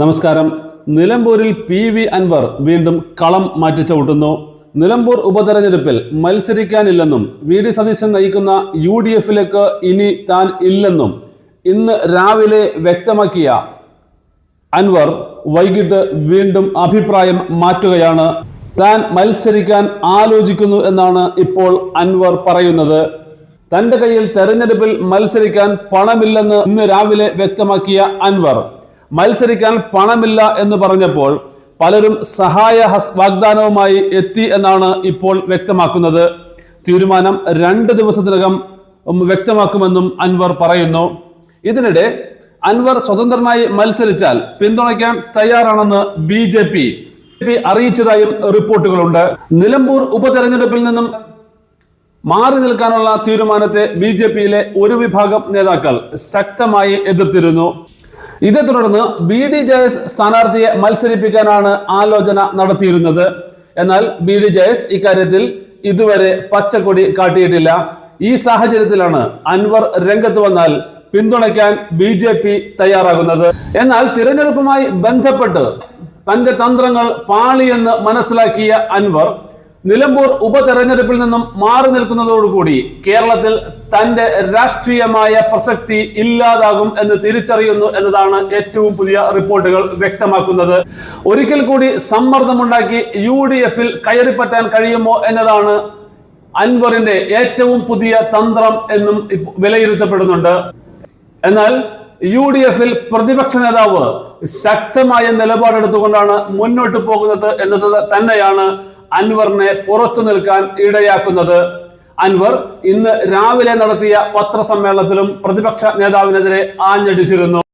നമസ്കാരം. നിലമ്പൂരിൽ P V Anwar വീണ്ടും കളം മാറ്റി ചവിട്ടുന്നു. നിലമ്പൂർ ഉപതെരഞ്ഞെടുപ്പിൽ മത്സരിക്കാനില്ലെന്നും വി ഡി സതീശൻ നയിക്കുന്ന യു ഡി എഫിലേക്ക് ഇനി താൻ ഇല്ലെന്നും ഇന്ന് രാവിലെ വ്യക്തമാക്കിയ അൻവർ വൈകിട്ട് വീണ്ടും അഭിപ്രായം മാറ്റുകയാണ്. താൻ മത്സരിക്കാൻ ആലോചിക്കുന്നു എന്നാണ് ഇപ്പോൾ അൻവർ പറയുന്നത്. തന്റെ കയ്യിൽ തെരഞ്ഞെടുപ്പിൽ മത്സരിക്കാൻ പണമില്ലെന്ന് ഇന്ന് രാവിലെ വ്യക്തമാക്കിയ അൻവർ മത്സരിക്കാൻ പണമില്ല എന്ന് പറഞ്ഞപ്പോൾ പലരും സഹായ വാഗ്ദാനവുമായി എത്തി എന്നാണ് ഇപ്പോൾ വ്യക്തമാക്കുന്നത്. തീരുമാനം രണ്ട് ദിവസത്തിനകം വ്യക്തമാക്കുമെന്നും അൻവർ പറയുന്നു. ഇതിനിടെ അൻവർ സ്വതന്ത്രനായി മത്സരിച്ചാൽ പിന്തുണയ്ക്കാൻ തയ്യാറാണെന്ന് ബി ജെ പി അറിയിച്ചതായും റിപ്പോർട്ടുകളുണ്ട്. നിലമ്പൂർ ഉപതെരഞ്ഞെടുപ്പിൽ നിന്നും മാറി നിൽക്കാനുള്ള തീരുമാനത്തെ ബി ജെ പിയിലെ ഒരു വിഭാഗം നേതാക്കൾ ശക്തമായി എതിർത്തിരുന്നു. ഇതേ തുടർന്ന് ബി ഡി ജെ എസ് സ്ഥാനാർത്ഥിയെ മത്സരിപ്പിക്കാനാണ് ആലോചന നടത്തിയിരുന്നത്. എന്നാൽ ബി ഡി ജെ എസ് ഇക്കാര്യത്തിൽ ഇതുവരെ പച്ചക്കൊടി കാട്ടിയിട്ടില്ല. ഈ സാഹചര്യത്തിലാണ് അൻവർ രംഗത്ത് വന്നാൽ പിന്തുണയ്ക്കാൻ ബി ജെ പി തയ്യാറാകുന്നത്. എന്നാൽ തിരഞ്ഞെടുപ്പുമായി ബന്ധപ്പെട്ട് തന്റെ തന്ത്രങ്ങൾ പാളിയെന്ന് മനസ്സിലാക്കിയ അൻവർ നിലമ്പൂർ ഉപതെരഞ്ഞെടുപ്പിൽ നിന്നും മാറി നിൽക്കുന്നതോടുകൂടി കേരളത്തിൽ തന്റെ രാഷ്ട്രീയമായ പ്രസക്തി ഇല്ലാതാകും എന്ന് തിരിച്ചറിയുന്നു എന്നതാണ് ഏറ്റവും പുതിയ റിപ്പോർട്ടുകൾ വ്യക്തമാക്കുന്നത്. ഒരിക്കൽ കൂടി സമ്മർദ്ദമുണ്ടാക്കി യു ഡി എഫിൽ കയറിപ്പറ്റാൻ കഴിയുമോ എന്നതാണ് അൻവറിന്റെ ഏറ്റവും പുതിയ തന്ത്രം എന്നും വിലയിരുത്തപ്പെടുന്നുണ്ട്. എന്നാൽ യു ഡി എഫിൽ പ്രതിപക്ഷ നേതാവ് ശക്തമായ നിലപാടെടുത്തുകൊണ്ടാണ് മുന്നോട്ട് പോകുന്നത് എന്നത് തന്നെയാണ് അൻവറിനെ പുറത്തു നിൽക്കാൻ ഇടയാക്കുന്നത്. അൻവർ ഇന്ന് രാവിലെ നടത്തിയ പത്രസമ്മേളനത്തിലും പ്രതിപക്ഷ നേതാവിനെതിരെ ആഞ്ഞടിച്ചിരുന്നു.